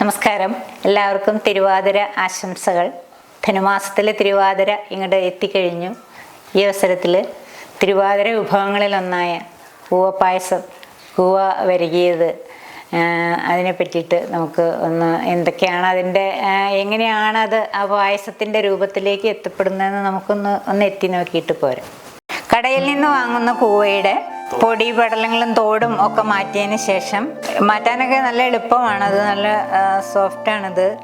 നമസ്കാരം. എല്ലാവർക്കും തിരുവാതിര ആശംസകൾ. ധനുമാസത്തിലെ തിരുവാതിര ഇങ്ങോട്ട് എത്തിക്കഴിഞ്ഞു. ഈ അവസരത്തിൽ തിരുവാതിര വിഭവങ്ങളിലൊന്നായ കൂവപ്പായസം കൂവ വരികിയത് അതിനെ പറ്റിയിട്ട് നമുക്ക് ഒന്ന് എന്തൊക്കെയാണ് അതിന്റെ എങ്ങനെയാണ് അത് ആ പായസത്തിന്റെ രൂപത്തിലേക്ക് എത്തപ്പെടുന്നതെന്ന് നമുക്കൊന്ന് ഒന്ന് എത്തി നോക്കിയിട്ട് പോരാം. കടയിൽ നിന്ന് വാങ്ങുന്ന കൂവയുടെ പൊടി പടലങ്ങളും തോടും ഒക്കെ മാറ്റിയതിന് ശേഷം മാറ്റാനൊക്കെ നല്ല എളുപ്പമാണ്. അത് നല്ല സോഫ്റ്റ് ആണിത്.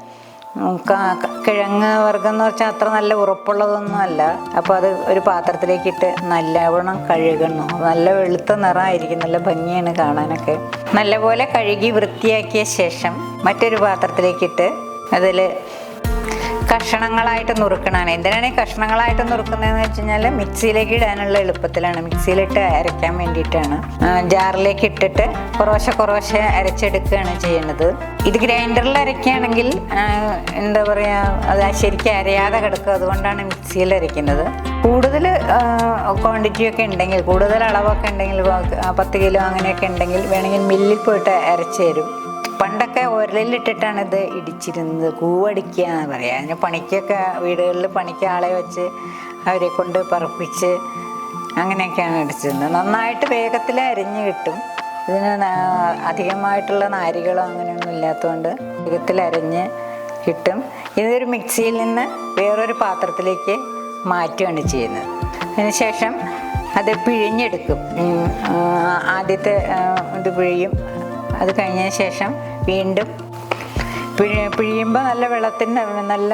ഉം, ക- ക- കിഴങ്ങ് വർഗം എന്ന് വെച്ചാൽ അത്ര നല്ല ഉറപ്പുള്ളതൊന്നും അല്ല. അപ്പോൾ അത് ഒരു പാത്രത്തിലേക്ക് ഇട്ട് നല്ലവണ്ണം കഴുകണം. നല്ല വെളുത്ത നിറമായിരിക്കും നല്ല ഭംഗിയാണ് കാണാനൊക്കെ. നല്ലപോലെ കഴുകി വൃത്തിയാക്കിയ ശേഷം മറ്റൊരു പാത്രത്തിലേക്കിട്ട് അതിൽ കഷണങ്ങളായിട്ട് നുറുക്കണാണ് എന്തിനാണ് ഈ കഷണങ്ങളായിട്ട് നുറുക്കുന്നതെന്ന് വെച്ച് കഴിഞ്ഞാൽ മിക്സിയിലേക്ക് ഇടാനുള്ള എളുപ്പത്തിലാണ്. മിക്സിയിലിട്ട് അരയ്ക്കാൻ വേണ്ടിയിട്ടാണ്. ജാറിലേക്ക് ഇട്ടിട്ട് കുറവശ കുറവശ അരച്ചെടുക്കുകയാണ് ചെയ്യുന്നത്. ഇത് ഗ്രൈൻഡറിൽ അരയ്ക്കുകയാണെങ്കിൽ എന്താ പറയുക അത് ശരിക്കും അരയാതെ കിടക്കും. അതുകൊണ്ടാണ് മിക്സിയിൽ അരയ്ക്കുന്നത്. കൂടുതൽ ക്വാണ്ടിറ്റി ഒക്കെ ഉണ്ടെങ്കിൽ കൂടുതൽ അളവൊക്കെ ഉണ്ടെങ്കിൽ പത്ത് കിലോ അങ്ങനെയൊക്കെ ഉണ്ടെങ്കിൽ വേണമെങ്കിൽ മില്ലിൽ പോയിട്ട് അരച്ചു തരും. പണ്ടൊക്കെ ഉരലിലിട്ടിട്ടാണ് ഇത് ഇടിച്ചിരുന്നത് കൂവടിക്കുക എന്ന് പറയാം. അതിന് പണിക്കൊക്കെ വീടുകളിൽ പണിക്ക് ആളെ വെച്ച് അവരെ കൊണ്ട് പറപ്പിച്ച് അങ്ങനെയൊക്കെയാണ് ഇടിച്ചിരുന്നത്. നന്നായിട്ട് വേഗത്തിൽ അരിഞ്ഞ് കിട്ടും. ഇതിന് അധികമായിട്ടുള്ള നാരികളോ അങ്ങനെയൊന്നും ഇല്ലാത്തതുകൊണ്ട് വേഗത്തിൽ അരിഞ്ഞ് കിട്ടും. ഇതൊരു മിക്സിയിൽ നിന്ന് വേറൊരു പാത്രത്തിലേക്ക് മാറ്റുകയാണ് ചെയ്യുന്നത്. അതിനുശേഷം അത് പിഴിഞ്ഞെടുക്കും. ആദ്യത്തെ ഇത് പിഴിയും. അത് കഴിഞ്ഞതിന് ശേഷം വീണ്ടും പിഴി പിഴിയുമ്പോൾ നല്ല വെള്ളത്തിന് നല്ല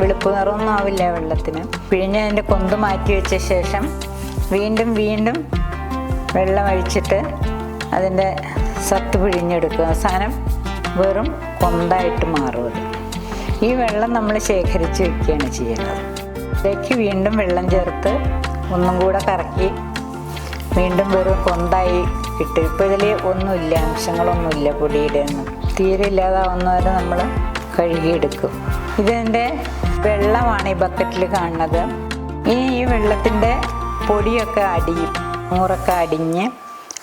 വെളുപ്പ് നിറമൊന്നും ആവില്ല വെള്ളത്തിന്. പിഴിഞ്ഞ് അതിന്റെ കൊന്ത് മാറ്റി വെച്ച ശേഷം വീണ്ടും വീണ്ടും വെള്ളം ഒഴിച്ചിട്ട് അതിന്റെ സത്ത് പിഴിഞ്ഞെടുക്കും അവസാനം വെറും കൊന്തായിട്ട് മാറും ഈ വെള്ളം നമ്മൾ ശേഖരിച്ച് വെക്കുകയാണ് ചെയ്യുന്നത്. ഇതിലേക്ക് വീണ്ടും വെള്ളം ചേർത്ത് ഒന്നും കൂടെ കറക്കി വീണ്ടും വെറും കൊന്തായി കിട്ടും. ഇപ്പോൾ ഇതിൽ ഒന്നുമില്ല അംശങ്ങളൊന്നുമില്ല പൊടിയുടെ ഒന്നും തീരെ ഇല്ലാതാവുന്ന വരെ നമ്മൾ കഴുകിയെടുക്കും. ഇതിന്റെ വെള്ളമാണ് ഈ ബക്കറ്റിൽ കാണുന്നത്. ഇനി ഈ വെള്ളത്തിന്റെ പൊടിയൊക്കെ അടിയും മൂറൊക്കെ അടിഞ്ഞ്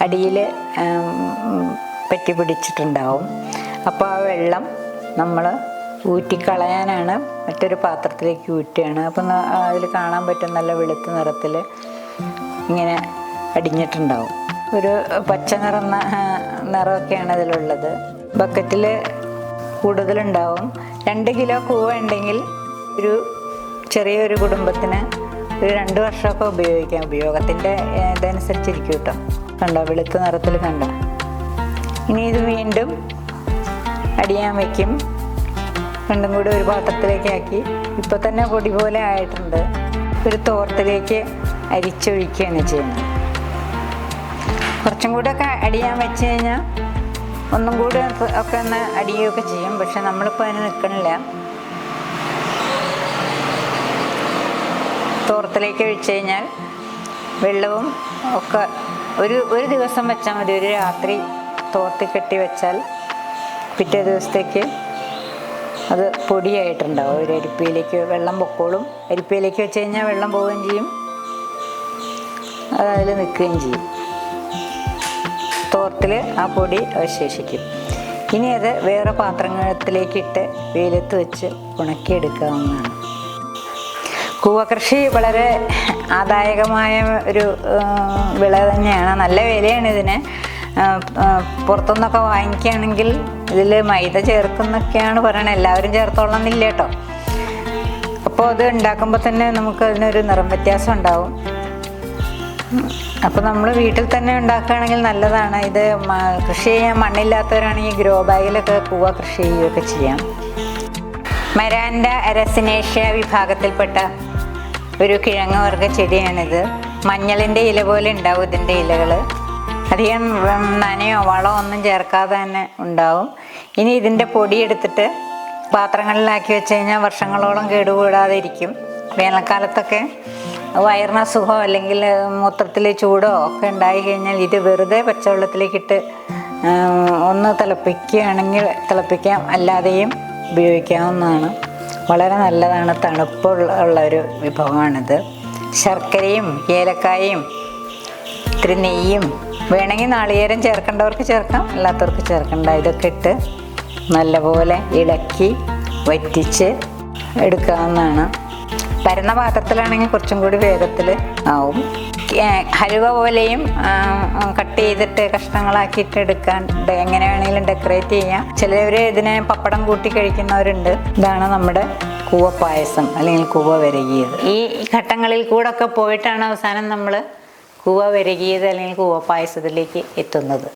അടിയിൽ പറ്റി പിടിച്ചിട്ടുണ്ടാവും. അപ്പോൾ ആ വെള്ളം നമ്മൾ ഊറ്റിക്കളയാനാണ് മറ്റൊരു പാത്രത്തിലേക്ക് ഊറ്റുകയാണ്. അപ്പം അതിൽ കാണാൻ പറ്റും നല്ല വെളുത്ത നിറത്തിൽ ഇങ്ങനെ അടിഞ്ഞിട്ടുണ്ടാവും. ഒരു പച്ച നിറന്ന നിറമൊക്കെയാണ് അതിലുള്ളത്. ബക്കറ്റിൽ കൂടുതലുണ്ടാവും. രണ്ട് കിലോ കൂവ ഉണ്ടെങ്കിൽ ഒരു ചെറിയൊരു കുടുംബത്തിന് ഒരു രണ്ട് വർഷമൊക്കെ ഉപയോഗിക്കാം. ഉപയോഗത്തിന്റെ ഇതനുസരിച്ചിരിക്കും കേട്ടോ. കണ്ടോ? വെളുത്ത നിറത്തിൽ കണ്ടോ? ഇനി ഇത് വീണ്ടും അടിയാൻ വയ്ക്കും രണ്ടും കൂടി ഒരു പാത്രത്തിലേക്ക് ആക്കി ഇപ്പൊ തന്നെ പൊടി പോലെ ആയിട്ടുണ്ട്. ഒരു തോർത്തിലേക്ക് അരിച്ചൊഴിക്കുകയാണ് ചെയ്യുന്നത്. കുറച്ചും കൂടെ ഒക്കെ അടിയാൻ വെച്ച് കഴിഞ്ഞാൽ ഒന്നും കൂടി ഒക്കെ- ഒന്ന് അടിയുകയൊക്കെ ചെയ്യും. പക്ഷെ നമ്മളിപ്പോൾ അതിന് നിൽക്കണില്ല. തോർത്തിലേക്ക് ഒഴിച്ച് കഴിഞ്ഞാൽ വെള്ളവും ഒക്കെ ഒരു ഒരു ദിവസം വെച്ചാൽ മതി. ഒരു രാത്രി തോർത്തി കെട്ടി വെച്ചാൽ പിറ്റേ ദിവസത്തേക്ക് അത് പൊടിയായിട്ടുണ്ടാവും. ഒരു അരിപ്പയിലേക്ക് വെള്ളം പൊക്കോളും. അരിപ്പയിലേക്ക് വെച്ച് കഴിഞ്ഞാൽ വെള്ളം പോവുകയും ചെയ്യും. അത് അതിൽ നിൽക്കുകയും ചെയ്യും. തോർത്തിൽ ആ പൊടി അവശേഷിക്കും. ഇനി അത് വേറെ പാത്രങ്ങളിലേക്കിട്ട് വെയിലത്ത് വെച്ച് ഉണക്കിയെടുക്കാവുന്നതാണ്. കൂവകൃഷി വളരെ ആദായകമായ ഒരു വിള തന്നെയാണ്. നല്ല വിലയാണ് ഇതിന്. പുറത്തുനിന്നൊക്കെ വാങ്ങിക്കുകയാണെങ്കിൽ ഇതിൽ മൈദ ചേർക്കുന്നൊക്കെയാണ് പറയണത്. എല്ലാവരും ചേർത്തോളന്നില്ല കേട്ടോ. അപ്പോൾ അത് ഉണ്ടാക്കുമ്പോൾ തന്നെ നമുക്ക് അതിനൊരു നിറം വ്യത്യാസം ഉണ്ടാവും. അപ്പോൾ നമ്മൾ വീട്ടിൽ തന്നെ ഉണ്ടാക്കുകയാണെങ്കിൽ നല്ലതാണ്. ഇത് കൃഷി ചെയ്യാൻ മണ്ണില്ലാത്തവരാണെങ്കിൽ ഗ്രോ ബാഗിലൊക്കെ പൂവ കൃഷി ചെയ്യുകയൊക്കെ ചെയ്യാം. മരാൻഡ അരസിനേഷ്യ വിഭാഗത്തിൽപ്പെട്ട ഒരു കിഴങ്ങ് വർഗ ചെടിയാണിത്. മഞ്ഞളിന്റെ ഇല പോലെ ഉണ്ടാവും ഇതിന്റെ ഇലകൾ അധികം നനയോ വളമോ ഒന്നും ചേർക്കാതെ തന്നെ ഉണ്ടാവും. ഇനി ഇതിന്റെ പൊടി എടുത്തിട്ട് പാത്രങ്ങളിലാക്കി വെച്ച് കഴിഞ്ഞാൽ വർഷങ്ങളോളം കേടുകൂടാതെ ഇരിക്കും. വേനൽക്കാലത്തൊക്കെ വയറിന് അസുഖമോ അല്ലെങ്കിൽ മൂത്രത്തിൽ ചൂടോ ഒക്കെ ഉണ്ടായി കഴിഞ്ഞാൽ ഇത് വെറുതെ പച്ചവെള്ളത്തിലേക്കിട്ട് ഒന്ന് തിളപ്പിക്കുകയാണെങ്കിൽ തിളപ്പിക്കാം. അല്ലാതെയും ഉപയോഗിക്കാവുന്നതാണ്. വളരെ നല്ലതാണ്. തണുപ്പുള്ള ഒരു വിഭവമാണിത്. ശർക്കരയും ഏലക്കായയും ഇത്തിരി നെയ്യും വേണമെങ്കിൽ നാളികേരം ചേർക്കേണ്ടവർക്ക് ചേർക്കാം. അല്ലാത്തവർക്ക് ചേർക്കണ്ട. ഇതൊക്കെ ഇട്ട് നല്ലപോലെ ഇളക്കി വറ്റിച്ച് എടുക്കാവുന്നതാണ്. പരന്ന പാത്രത്തിലാണെങ്കിൽ കുറച്ചും കൂടി വേഗത്തിൽ ആവും. ഹലുവ പോലെയും കട്ട് ചെയ്തിട്ട് കഷ്ണങ്ങളാക്കിയിട്ട് എടുക്കാൻ എങ്ങനെ വേണമെങ്കിലും ഡെക്കറേറ്റ് ചെയ്യാം. ചിലവർ ഇതിനെ പപ്പടം കൂട്ടി കഴിക്കുന്നവരുണ്ട്. ഇതാണ് നമ്മുടെ കൂവ പായസം അല്ലെങ്കിൽ കൂവ വിരകിയത്. ഈ ഘട്ടങ്ങളിൽ കൂടെ ഒക്കെ പോയിട്ടാണ് അവസാനം നമ്മൾ കൂവ വിരകിയത് അല്ലെങ്കിൽ കൂവ പായസത്തിലേക്ക് എത്തുന്നത്.